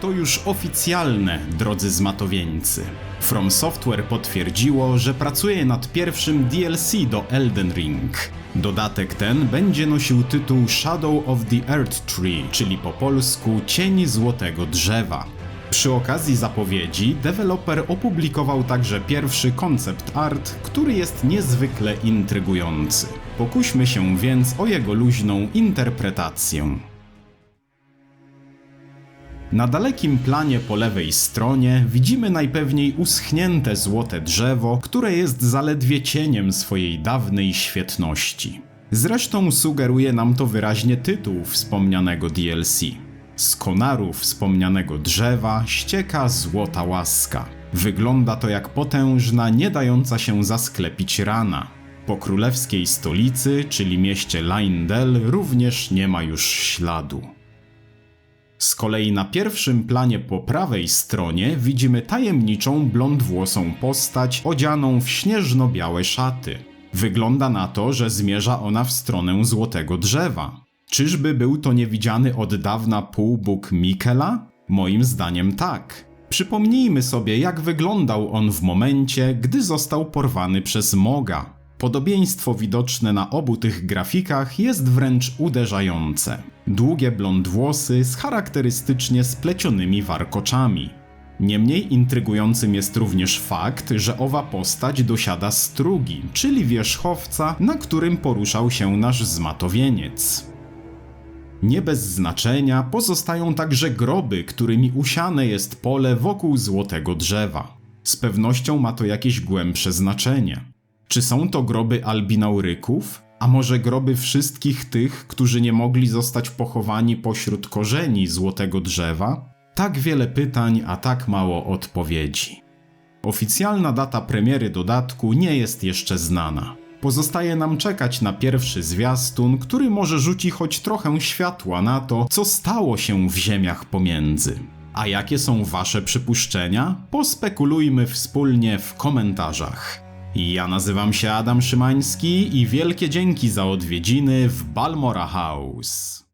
to już oficjalne, drodzy zmatowieńcy. From Software potwierdziło, że pracuje nad pierwszym DLC do Elden Ring. Dodatek ten będzie nosił tytuł Shadow of the Earth Tree, czyli po polsku Cień Złotego Drzewa. Przy okazji zapowiedzi, deweloper opublikował także pierwszy koncept art, który jest niezwykle intrygujący. Pokuśmy się więc o jego luźną interpretację. Na dalekim planie po lewej stronie widzimy najpewniej uschnięte złote drzewo, które jest zaledwie cieniem swojej dawnej świetności. Zresztą sugeruje nam to wyraźnie tytuł wspomnianego DLC. Z konaru wspomnianego drzewa ścieka złota łaska. Wygląda to jak potężna, nie dająca się zasklepić rana. Po królewskiej stolicy, czyli mieście Lindel, również nie ma już śladu. Z kolei na pierwszym planie po prawej stronie widzimy tajemniczą blondwłosą postać odzianą w śnieżno-białe szaty. Wygląda na to, że zmierza ona w stronę złotego drzewa. Czyżby był to niewidziany od dawna półbóg Mikela? Moim zdaniem tak. Przypomnijmy sobie, jak wyglądał on w momencie, gdy został porwany przez Moga. Podobieństwo widoczne na obu tych grafikach jest wręcz uderzające. Długie blond włosy z charakterystycznie splecionymi warkoczami. Niemniej intrygującym jest również fakt, że owa postać dosiada strugi, czyli wierzchowca, na którym poruszał się nasz zmatowieniec. Nie bez znaczenia pozostają także groby, którymi usiane jest pole wokół złotego drzewa. Z pewnością ma to jakieś głębsze znaczenie. Czy są to groby albinauryków? A może groby wszystkich tych, którzy nie mogli zostać pochowani pośród korzeni złotego drzewa? Tak wiele pytań, a tak mało odpowiedzi. Oficjalna data premiery dodatku nie jest jeszcze znana. Pozostaje nam czekać na pierwszy zwiastun, który może rzuci choć trochę światła na to, co stało się w ziemiach pomiędzy. A jakie są Wasze przypuszczenia? Pospekulujmy wspólnie w komentarzach. Ja nazywam się Adam Szymański i wielkie dzięki za odwiedziny w Balmora House.